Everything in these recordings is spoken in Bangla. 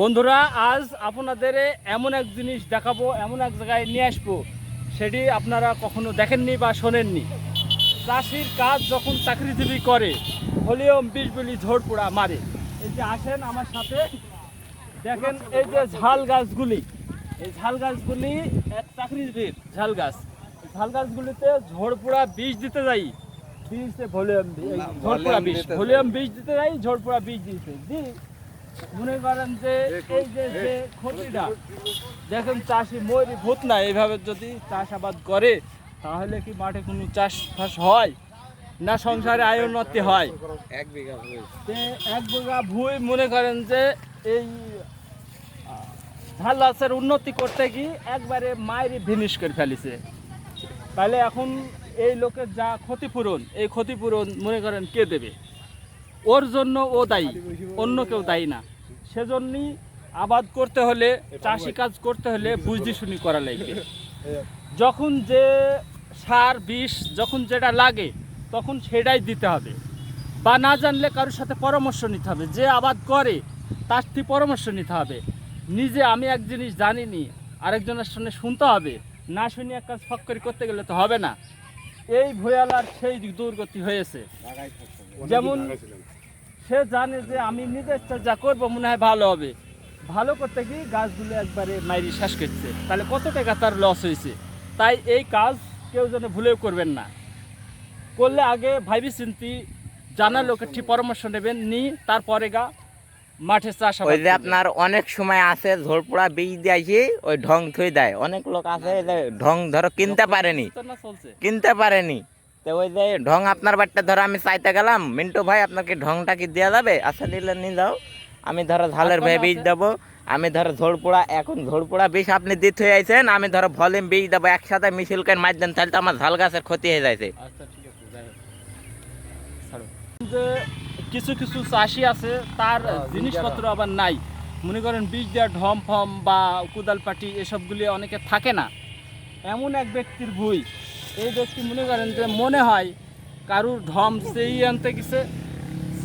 বন্ধুরা আজ আপনাদের এমন এক জিনিস দেখাবো এমন এক জায়গায় নিয়ে আসব সেটি আপনারা কখনো দেখেননি বা শোনেননি। চাষির কাজ যখন চাকরিজীবী করে ভলিউম বিষ বলি ঝোড় পোড়া মারে। এই যে আসেন আমার সাথে দেখেন এই যে ঝাল গাছগুলি। এই ঝাল গাছগুলি এক চাকরিজীবীর ঝাল গাছ। ঝাল গাছগুলিতে ঝোড় পোড়া বিষ দিতে যাই। বিষ ভলিউম ঝোড় পোড়া বিষ ভলিউম বিষ দিতে যাই ঝোড় পোড়া বিষ দিতে দিই মনে করেন যে এই যে যে ক্ষতিটা দেখেন চাষি মরি ভূত না এইভাবে যদি চাষাবাদ করে তাহলে কি মাঠে কোনো চাষ ফাস হয়? না সংসারে আয় উন্নতি হয়? এক বিঘা এক বিঘা ভুই মনে করেন যে এই ঝাল গাছের উন্নতি করতে গিয়ে একবারে মায়েরই ভিনিশ করে ফেলেছে। তাহলে এখন এই লোকের যা ক্ষতিপূরণ এই ক্ষতিপূরণ মনে করেন কে দেবে? ওর জন্য ও দায়ী অন্য কেউ দায়ী না। সেজন্যই আবাদ করতে হলে চাষি কাজ করতে হলে বুঝি শুনি করা লাগবে যখন যে সার বিষ যখন যেটা লাগে তখন সেটাই দিতে হবে। বা না জানলে কারোর সাথে পরামর্শ নিতে হবে। যে আবাদ করে তার থেকে পরামর্শ নিতে হবে। নিজে আমি এক জিনিস জানিনি আরেকজনের সঙ্গে শুনতে হবে। না শুনি এক কাজ ফক করে করতে গেলে তো হবে না। এই ভয়ালার সেই দুর্গতি হয়েছে। যেমন সে জানে যে আমি নিজের যা করব মনে হয় ভালো হবে। ভালো করতে গিয়ে গাছগুলো একবারে মাইরি শেষ করছে। তাহলে কত টাকা তার লস হয়েছে? তাই এই কাজ কেউ যেন ভুলেও করবেন না। করলে আগে ভাবি চিন্তি জানা লোকের ঠিক পরামর্শ নেবেন নি তারপরে গা মাঠে চাষ ওই যে আপনার অনেক সময় আছে ঝোড়পোড়া বীজ দিয়েছি ওই ঢং থুই দেয়। অনেক লোক আছে ঢং ধরো কিনতে পারেনি। কিনতে পারেনি। তো ওই যে ঢং আপনার বাড়িতে ধরো আমি চাইতে গেলাম মিন্টু ভাই আপনাকে ঢংটা কি দেওয়া যাবে? আচ্ছা নিলে নিয়ে যাও। আমি ধরো ঝালের ভাই বীজ দেবো আমি ধরো ঝোড়পোড়া এখন ঝোড়পোড়া বীজ আপনি দিতে হয়ে আইছেন আমি ধরো ভলিউম বীজ দেবো একসাথে মিছিল করে মার দেন তাহলে তো আমার ঝাল গাছের ক্ষতি হয়ে যাইছে। আচ্ছা। যে কিছু কিছু চাষি আছে তার জিনিসপত্র আবার নাই। মনে করেন বীজ দেওয়া ঢম ফম বা কোদাল পাটি এসবগুলি অনেকে থাকে না। এমন এক ব্যক্তির ভুই। এই ব্যক্তি মনে করেন যে মনে হয় কারুর ঢম সেই আনতে গেছে।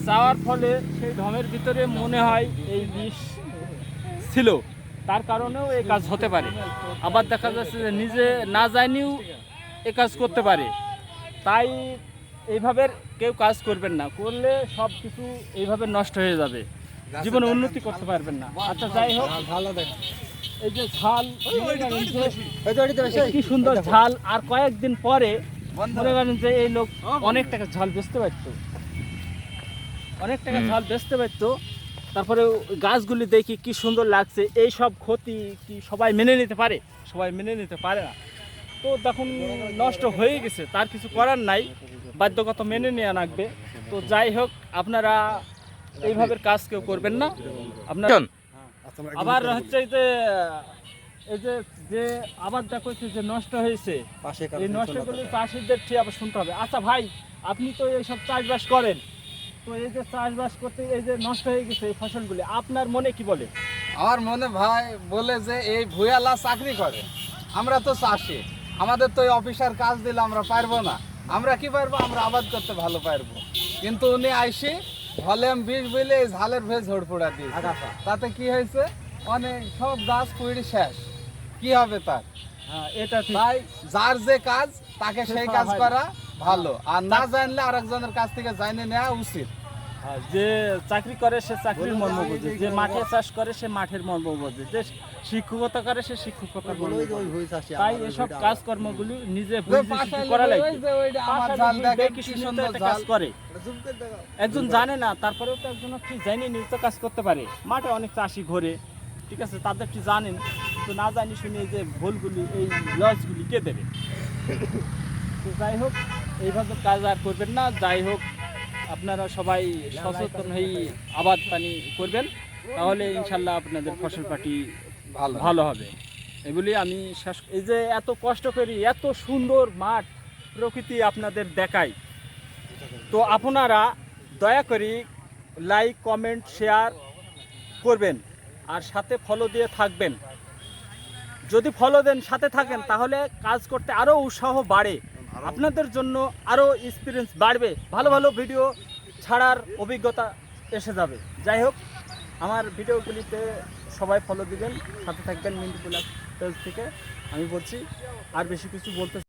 চাওয়ার ফলে সেই ঢমের ভিতরে মনে হয় এই বিষ ছিল। তার কারণেও এই কাজ হতে পারে। আবার দেখা যাচ্ছে যে নিজে না জানিও এ কাজ করতে পারে। তাই এইভাবে কেউ কাজ করবেন না। করলে সব কিছু এইভাবে নষ্ট হয়ে যাবে। জীবনে উন্নতি করতে পারবেন না। আচ্ছা যাই হোক। ভালো দেখ এই যে ঝাল মনে করেন যে কি সুন্দর ঝাল আর কয়েকদিন পরে মনে করেন যে এই লোক অনেক টাকা ঝাল বেচতে পারতো। অনেক টাকা ঝাল বেচতে পারতো। তারপরে গাছগুলি দেখি কি সুন্দর লাগছে। এই সব ক্ষতি কি সবাই মেনে নিতে পারে? সবাই মেনে নিতে পারে না। তো তখন নষ্ট হয়ে গেছে। তার কিছু করার নাই। বাধ্যগত মেনে নেওয়া লাগবে। তো যাই হোক আপনারা এইভাবে কাজ কেউ করবেন না। আপনারা আবার হচ্ছে এই যে এই যে যে আবার দেখো যে নষ্ট হয়েছে পাশে এই নষ্টগুলি চাষিদের ঠিক আবার শুনতে হবে। আচ্ছা ভাই আপনি তো এইসব চাষবাস করেন। তো এই যে চাষবাস করতে এই যে নষ্ট হয়ে গেছে এই ফসলগুলি আপনার মনে কি বলে? আমার মনে ভাই বলে যে এই ভুয়ালা চাকরি করে। আমরা তো চাষি। আমাদের তো এই অফিসার কাজ দিলে আমরা পারব না। আমরা কি পারব? আমরা আবাদ করতে ভালো পারব। কিন্তু উনি আইসি ভলিউম বিষ বলে এই ঝালের ভেজ ঝোড় পোড়া দিয়ে। তাতে কি হয়েছে? অনেক সব গাছ পুড়ি শেষ। কি হবে তার? হ্যাঁ এটা তাই যার যে কাজ তাকে সেই কাজ করা ভালো। আর না জানলে আরেকজনের কাছ থেকে জানিয়ে নেওয়া উচিত। হ্যাঁ, যে চাকরি করে সে চাকরির মর্ম বোঝে। যে মাঠে চাষ করে সে মাঠের মর্ম বোঝে। যে শিক্ষকতা করে সে শিক্ষকতার মর্ম বোঝে। তাই এসব কাজকর্মগুলি নিজে করা জাল কাজ করে। একজন জানে না তারপরেও তো একজন কি জানি নিজ কাজ করতে পারে। মাঠে অনেক চাষি ঘোরে ঠিক আছে তাদের কি জানেন? তো না জানি শুনে যে ভুলগুলি এই লসগুলি কে দেবে? তো যাই হোক এইভাবে কাজ আর করবেন না যাই হোক আপনারা সবাই সচেতন হয়ে আবাদ পানি করবেন তাহলে ইনশাল্লাহ আপনাদের ফসল পাটি ভালো ভালো হবে। এগুলি আমি শেষ এই যে এত কষ্ট করি এত সুন্দর মাঠ প্রকৃতি আপনাদের দেখাই তো আপনারা দয়া করে লাইক কমেন্ট শেয়ার করবেন আর সাথে ফলো দিয়ে থাকবেন। যদি ফলো দেন সাথে থাকেন তাহলে কাজ করতে আরও উৎসাহ বাড়ে। আপনাদের জন্য আরও এক্সপিরিয়েন্স বাড়বে। ভালো ভালো ভিডিও ছাড়ার অভিজ্ঞতা এসে যাবে। যাই হোক, আমার ভিডিওগুলিতে সবাই ফলো দিবেন। সাথে থাকবেন মিন্টু পেজ থেকে। আমি বলছি, আর বেশি কিছু বলতে